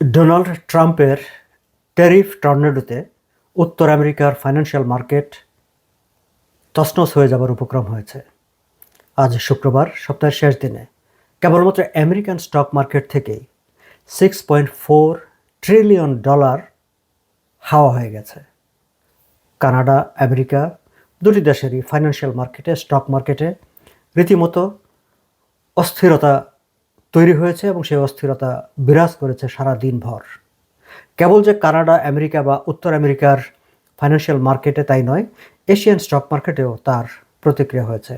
Donald ট্রাম্পের tariff টর্নেডোতে উত্তর আমেরিকার ফাইন্যান্সিয়াল মার্কেট তছনছ হয়ে যাবার উপক্রম হয়েছে। আজ শুক্রবার, সপ্তাহের শেষ দিনে কেবলমাত্র আমেরিকান স্টক মার্কেট থেকেই six point four trillion dollar হাওয়া হয়ে গেছে। কানাডা, আমেরিকা দুটি দেশেরই ফাইন্যান্সিয়াল মার্কেটে স্টক মার্কেটে রীতিমতো অস্থিরতা তৈরি হয়েছে এবং সেই অস্থিরতা বিরাজ করেছে সারা দিনভর। কেবল যে কানাডা, আমেরিকা বা উত্তর আমেরিকার ফাইন্যান্সিয়াল মার্কেটে তাই নয়, এশিয়ান স্টক মার্কেটেও তার প্রতিক্রিয়া হয়েছে।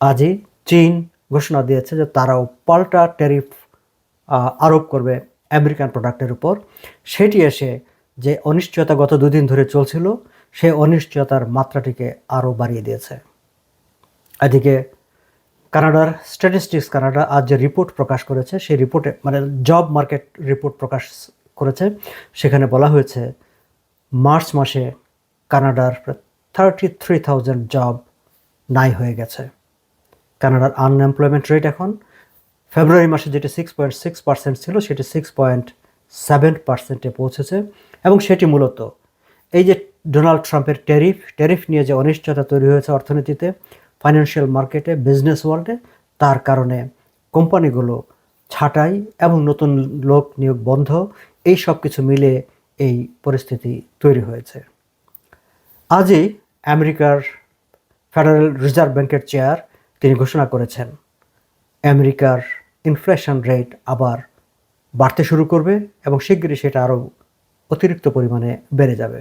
আজই চীন ঘোষণা দিয়েছে যে তারাও পাল্টা ট্যারিফ আরোপ করবে আমেরিকান প্রোডাক্টের উপর। সেটি এসে যে অনিশ্চয়তা গত দুদিন ধরে চলছিল সেই অনিশ্চয়তার মাত্রাটিকে আরও বাড়িয়ে দিয়েছে। এদিকে কানাডার স্ট্যাটিস্টিক্স কানাডা আজ যে রিপোর্ট প্রকাশ করেছে, সেই রিপোর্টে মানে জব মার্কেট রিপোর্ট প্রকাশ করেছে, সেখানে বলা হয়েছে, মার্চ মাসে কানাডার থার্টি থ্রি থাউজেন্ড জব নাই হয়ে গেছে। কানাডার আনএমপ্লয়মেন্ট রেট এখন, ফেব্রুয়ারি মাসে যেটি সিক্স পয়েন্ট সিক্স পার্সেন্ট ছিল, সেটি সিক্স পয়েন্ট সেভেন পার্সেন্টে পৌঁছেছে, এবং সেটি মূলত এই যে ডোনাল্ড ট্রাম্পের ট্যারিফ ট্যারিফ নিয়ে যে অনিশ্চয়তা তৈরি হয়েছে অর্থনীতিতে ফাইন্যান্সিয়াল মার্কেটে বিজনেস ওয়ার্ল্ডে তার কারণে কোম্পানিগুলো ছাঁটাই এবং নতুন লোক নিয়োগ বন্ধ, এই সব কিছু মিলে এই পরিস্থিতি তৈরি হয়েছে। আজই আমেরিকার ফেডারেল রিজার্ভ ব্যাংকের চেয়ার তিনি ঘোষণা করেছেন, আমেরিকার ইনফ্লেশন রেট আবার বাড়তে শুরু করবে এবং শিগগিরই সেটা আরও অতিরিক্ত পরিমাণে বেড়ে যাবে।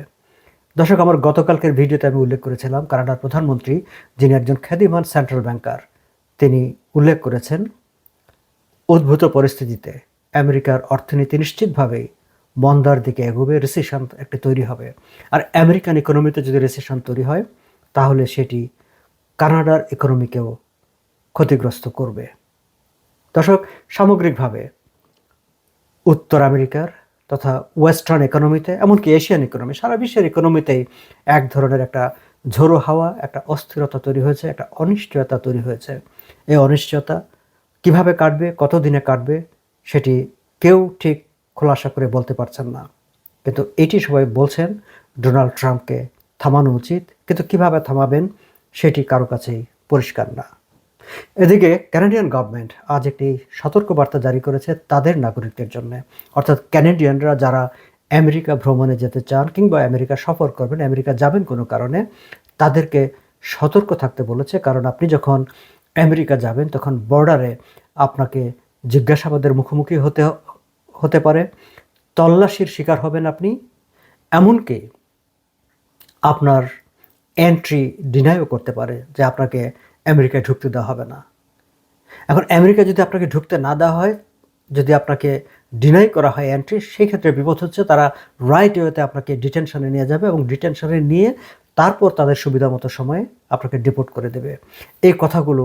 দর্শক, আমার গতকালকের ভিডিওতে আমি উল্লেখ করেছিলাম কানাডার প্রধানমন্ত্রী, যিনি একজন খ্যাতিমান সেন্ট্রাল ব্যাংকার, তিনি উল্লেখ করেছেন, উদ্ভূত পরিস্থিতিতে আমেরিকার অর্থনীতি নিশ্চিতভাবেই মন্দার দিকে এগোবে রিসেশন একটি তৈরি হবে। আর আমেরিকান ইকোনমিতে যদি রিসেশন তৈরি হয়, তাহলে সেটি কানাডার ইকোনমিকেও ক্ষতিগ্রস্ত করবে। দর্শক, সামগ্রিকভাবে উত্তর আমেরিকার তথা ওয়েস্টার্ন ইকোনমিতে, এমনকি এশিয়ান ইকোনমি, সারা বিশ্বের ইকোনমিতেই এক ধরনের একটা ঝোড়ো হাওয়া, একটা অস্থিরতা তৈরি হয়েছে, একটা অনিশ্চয়তা তৈরি হয়েছে। এই অনিশ্চয়তা কীভাবে কাটবে, কতদিনে কাটবে, সেটি কেউ ঠিক খোলাসা করে বলতে পারছেন না। কিন্তু এটি সবাই বলছেন, ডোনাল্ড ট্রাম্পকে থামানো উচিত। কিন্তু কীভাবে থামাবেন, সেটি কারও কাছেই পরিষ্কার না। এদিকে ক্যানাডিয়ান গভর্নমেন্ট আজ একটি সতর্কবার্তা জারি করেছে তাদের নাগরিকদের জন্য। অর্থাৎ ক্যানাডিয়ানরা যারা আমেরিকা ভ্রমণে যেতে চান কিংবা আমেরিকা সফর করবেন, আমেরিকা যাবেন কোনো কারণে, তাদেরকে সতর্ক থাকতে বলেছে। কারণ আপনি যখন আমেরিকা যাবেন, তখন বর্ডারে আপনাকে জিজ্ঞাসাবাদের মুখোমুখি হতে হতে পারে। তল্লাশির শিকার হবেন আপনি। এমনকি আপনার এন্ট্রি ডিনাইও করতে পারে যে আপনাকে আমেরিকায় ঢুকতে দেওয়া হবে না। এখন আমেরিকা যদি আপনাকে ঢুকতে না দেওয়া হয়, যদি আপনাকে ডিনাই করা হয় এন্ট্রি সেই ক্ষেত্রে বিপদ হচ্ছে তারা রাইট ওয়েতে আপনাকে ডিটেনশনে নিয়ে যাবে এবং ডিটেনশনে নিয়ে তারপর তাদের সুবিধা মতো সময়ে আপনাকে ডিপোর্ট করে দেবে। এই কথাগুলো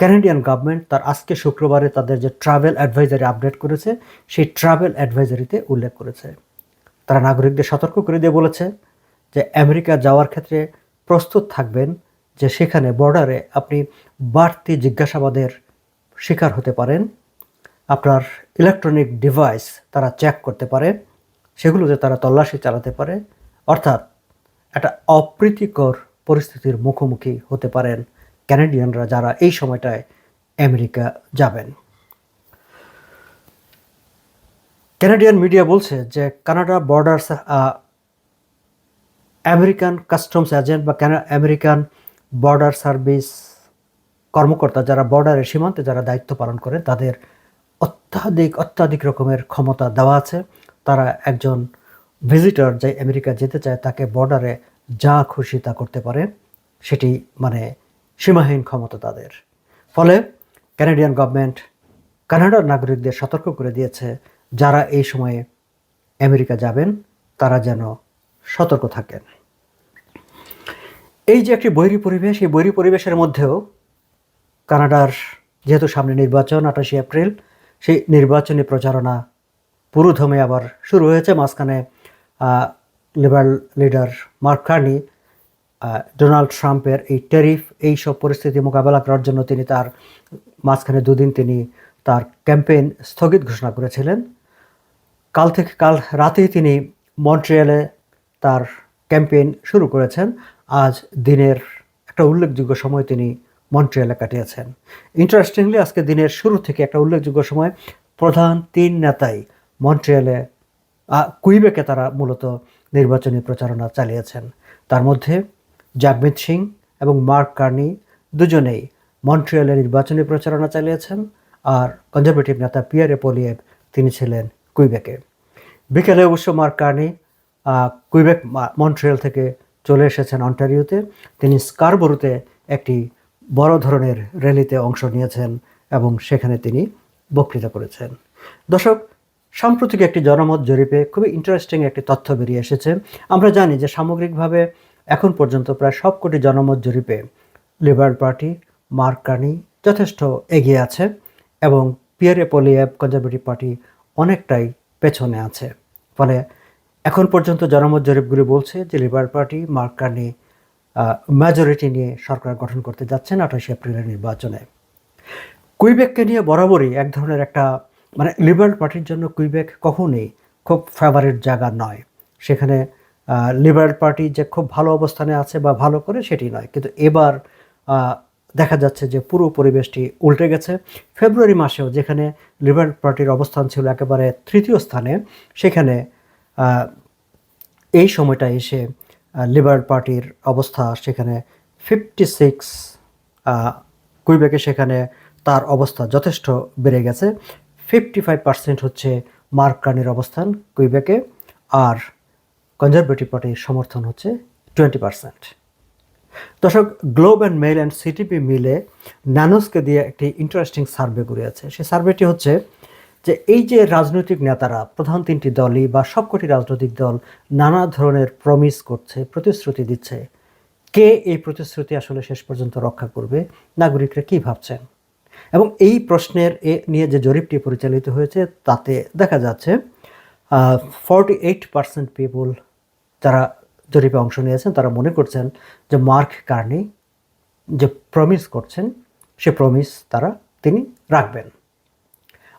ক্যানাডিয়ান গভর্নমেন্ট তার আজকে শুক্রবারে তাদের যে ট্রাভেল অ্যাডভাইজারি আপডেট করেছে, সেই ট্রাভেল অ্যাডভাইজারিতে উল্লেখ করেছে। তারা নাগরিকদের সতর্ক করে দিয়ে বলেছে যে আমেরিকা যাওয়ার ক্ষেত্রে প্রস্তুত থাকবেন যে সেখানে বর্ডারে আপনি বাড়তি জিজ্ঞাসাবাদের শিকার হতে পারেন, আপনার ইলেকট্রনিক ডিভাইস তারা চেক করতে পারে, সেগুলোতে তারা তল্লাশি চালাতে পারে, অর্থাৎ একটা অপ্রীতিকর পরিস্থিতির মুখোমুখি হতে পারেন ক্যানাডিয়ানরা যারা এই সময়টায় আমেরিকা যাবেন। ক্যানাডিয়ান মিডিয়া বলছে যে Canada borders American customs agent বা আমেরিকান বর্ডার সার্ভিস কর্মকর্তা যারা বর্ডারের সীমান্তে যারা দায়িত্ব পালন করে, তাদের অত্যাধিক অত্যাধিক রকমের ক্ষমতা দেওয়া আছে। তারা একজন ভিজিটর যে আমেরিকা যেতে চায়, তাকে বর্ডারে যা খুশি তা করতে পারে, সেটি মানে সীমাহীন ক্ষমতা তাদের। ফলে ক্যানাডিয়ান গভর্নমেন্ট কানাডার নাগরিকদের সতর্ক করে দিয়েছে, যারা এই সময়ে আমেরিকা যাবেন, তারা যেন সতর্ক থাকেন। এই যে একটি বৈরী পরিবেশ, এই বৈরী পরিবেশের মধ্যেও কানাডার যেহেতু সামনে নির্বাচন আঠাশে এপ্রিল, সেই নির্বাচনী প্রচারণা পুরুধমে আবার শুরু হয়েছে। মাঝখানে liberal leader Mark Carney Donald ট্রাম্পের এই ট্যারিফ এই সব পরিস্থিতি মোকাবেলা করার জন্য তিনি তার, মাঝখানে দুদিন তিনি তার ক্যাম্পেইন স্থগিত ঘোষণা করেছিলেন। কাল থেকে কাল রাতেই তিনি মন্ট্রিয়ালে তার ক্যাম্পেইন শুরু করেছেন। আজ দিনের একটা উল্লেখযোগ্য সময় তিনি মন্ট্রিয়ালে কাটিয়েছেন ইন্টারেস্টিংলি আজকে দিনের শুরু থেকে একটা উল্লেখযোগ্য সময় প্রধান তিন নেতাই মন্ট্রিয়ালে কুইবেকে তারা মূলত নির্বাচনী প্রচারণা চালিয়েছেন। তার মধ্যে জাগমিত সিং এবং মার্ক কার্নি দুজনেই মন্ট্রিয়ালে নির্বাচনী প্রচারণা চালিয়েছেন আর কনজারভেটিভ নেতা পিয়ারে পোলিয়েভ তিনি ছিলেন কুইবেকে। বিকেলে অবশ্য মার্ক কার্নি কুইবেক মন্ট্রিয়াল থেকে চলে এসেছেন অন্টারিওতে। তিনি স্কারবরুতে একটি বড় ধরনের র্যালিতে অংশ নিয়েছেন এবং সেখানে তিনি বক্তৃতা করেছেন। দর্শক, সাম্প্রতিক একটি জনমত জরিপে খুবই ইন্টারেস্টিং একটি তথ্য বেরিয়ে এসেছে। আমরা জানি যে সামগ্রিকভাবে এখন পর্যন্ত প্রায় সবকটি জনমত জরিপে লিবারেল পার্টি, মার্ক কার্নি যথেষ্ট এগিয়ে আছে এবং পিয়ারে পোলিয়েভ কনজারভেটিভ পার্টি অনেকটাই পেছনে আছে। ফলে এখন পর্যন্ত জনমত জরিপগুলি বলছে যে liberal party Mark Carney majority নিয়ে সরকার গঠন করতে যাচ্ছেন আঠাশে এপ্রিলের নির্বাচনে। কুইবেককে নিয়ে বরাবরই এক ধরনের একটা মানে লিবারেল পার্টির জন্য কুইবেক কখনোই খুব ফেভারিট জায়গা নয়। সেখানে লিবারেল পার্টি যে খুব ভালো অবস্থানে আছে বা ভালো করে সেটি নয়। কিন্তু এবার দেখা যাচ্ছে যে পুরো পরিবেশটি উল্টে গেছে। ফেব্রুয়ারি মাসেও যেখানে লিবারেল পার্টির অবস্থান ছিল একেবারে তৃতীয় স্থানে, সেখানে এই সময়টা এসে লিবারেল পার্টির অবস্থা সেখানে ফিফটি সিক্স কুইবেকে সেখানে তার অবস্থা যথেষ্ট বেড়ে গেছে। ফিফটি ফাইভ পার্সেন্ট হচ্ছে মার্ক কার্নির অবস্থান কুইবেকে আর কনজারভেটিভ পার্টির সমর্থন হচ্ছে টোয়েন্টি পার্সেন্ট দর্শক Globe and Mail and CTV মিলে ন্যানোসকে দিয়ে একটি ইন্টারেস্টিং সার্ভে করিয়েছে সেই সার্ভেটি হচ্ছে যে এই যে রাজনৈতিক নেতারা, প্রধান তিনটি দলই বা সবকটি রাজনৈতিক দল নানা ধরনের প্রমিস করছে, প্রতিশ্রুতি দিচ্ছে, কে এই প্রতিশ্রুতি আসলে শেষ পর্যন্ত রক্ষা করবে, নাগরিকরা কী ভাবছেন? এবং এই প্রশ্নের এ নিয়ে যে জরিপটি পরিচালিত হয়েছে, তাতে দেখা যাচ্ছে ফর্টি এইট পার্সেন্ট পিপুল যারা জরিপে অংশ নিয়েছেন, তারা মনে করছেন যে মার্ক কার্নি যে প্রমিস করছেন, সে প্রমিস তারা তিনি রাখবেন।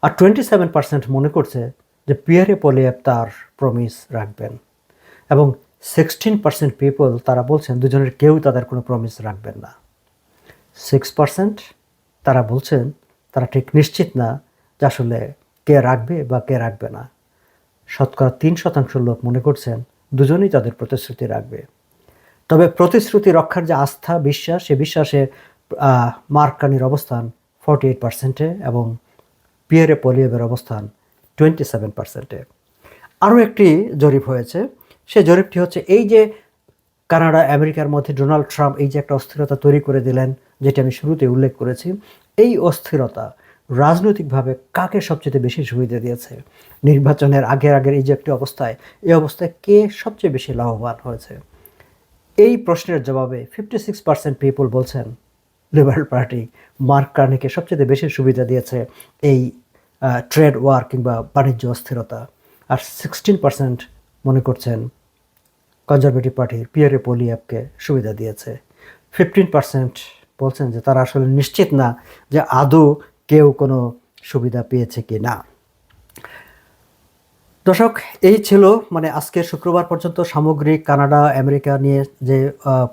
আর টোয়েন্টি সেভেন পার্সেন্ট মনে করছে যে পিয়ারে পোলিয়েভ তার প্রমিস রাখবেন। এবং সিক্সটিন পার্সেন্ট পিপল তারা বলছেন দুজনের কেউ তাদের কোনো প্রমিস রাখবেন না। সিক্স পার্সেন্ট তারা বলছেন তারা ঠিক নিশ্চিত না যে আসলে কে রাখবে বা কে রাখবে না। শতকরা তিন শতাংশ লোক মনে করছেন দুজনেই তাদের প্রতিশ্রুতি রাখবে। তবে প্রতিশ্রুতি রক্ষার যে আস্থা, বিশ্বাস, সে বিশ্বাসে মার্কানির অবস্থান ফর্টি এইট পার্সেন্টে এবং পিয়ারে পোলিয়েভের অবস্থান টোয়েন্টি সেভেন পার্সেন্টে আরও একটি জরিপ হয়েছে, সে জরিপটি হচ্ছে এই যে কানাডা, আমেরিকার মধ্যে ডোনাল্ড ট্রাম্প এই যে একটা অস্থিরতা তৈরি করে দিলেন, যেটি আমি শুরুতে উল্লেখ করেছি, এই অস্থিরতা রাজনৈতিকভাবে কাকে সবচেয়ে বেশি সুবিধা দিয়েছে? নির্বাচনের আগের আগের এই যে একটি অবস্থায়, এই অবস্থায় কে সবচেয়ে বেশি লাভবান হয়েছে? এই প্রশ্নের জবাবে ফিফটি সিক্স পার্সেন্ট পিপুল বলছেন লিবারেল পার্টি মার্ক কার্নিকে সবচেয়ে বেশি সুবিধা দিয়েছে এই ট্রেড ওয়ার কিংবা বাণিজ্য অস্থিরতা। আর সিক্সটিন পার্সেন্ট মনে করছেন কনজারভেটিভ পার্টির পিয়ারে পোলিয়াপকে সুবিধা দিয়েছে। ফিফটিন পার্সেন্ট বলছেন যে তারা আসলে নিশ্চিত না যে আদৌ কেউ কোনো সুবিধা পেয়েছে কি না দর্শক, এই ছিল মানে আজকে শুক্রবার পর্যন্ত সামগ্রিক কানাডা, আমেরিকা নিয়ে যে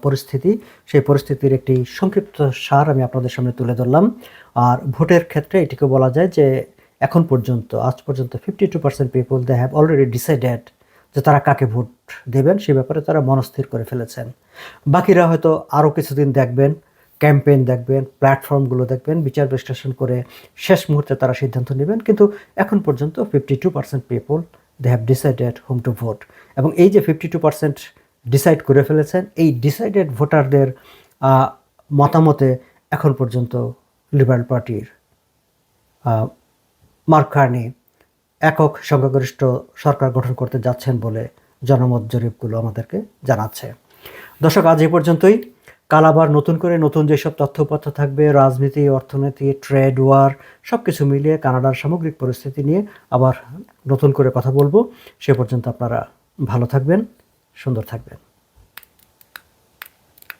পরিস্থিতি, সেই পরিস্থিতির একটি সংক্ষিপ্ত সার আমি আপনাদের সামনে তুলে ধরলাম। আর ভোটের ক্ষেত্রে এটিকে বলা যায় যে, এখন পর্যন্ত, আজ পর্যন্ত fifty two percent people they have already decided যে তারা কাকে ভোট দেবেন, সে ব্যাপারে তারা মনস্থির করে ফেলেছেন। বাকিরা হয়তো আরও কিছুদিন দেখবেন, ক্যাম্পেইন দেখবেন, প্ল্যাটফর্মগুলো দেখবেন, বিচার বিশ্লেষণ করে শেষ মুহূর্তে তারা সিদ্ধান্ত নেবেন। কিন্তু এখন পর্যন্ত fifty two percent people they have decided whom to vote এবং এই যে ফিফটি টু পার্সেন্ট ডিসাইড করে ফেলেছেন, এই ডিসাইডেড ভোটারদের মতামতে এখন পর্যন্ত লিবারেল পার্টির মার্ক কার্নি একক সংখ্যাগরিষ্ঠ সরকার গঠন করতে যাচ্ছেন বলে জনমত জরিপগুলো আমাদেরকে জানাচ্ছে। দর্শক, আজ এই পর্যন্তই। কাল আবার নতুন করে নতুন যেসব তথ্যপত্র থাকবে, রাজনীতি, অর্থনীতি, ট্রেড, ওয়ার সব কিছু মিলিয়ে কানাডার সামগ্রিক পরিস্থিতি নিয়ে আবার নতুন করে কথা বলব। সে পর্যন্ত আপনারা ভালো থাকবেন, সুন্দর থাকবেন।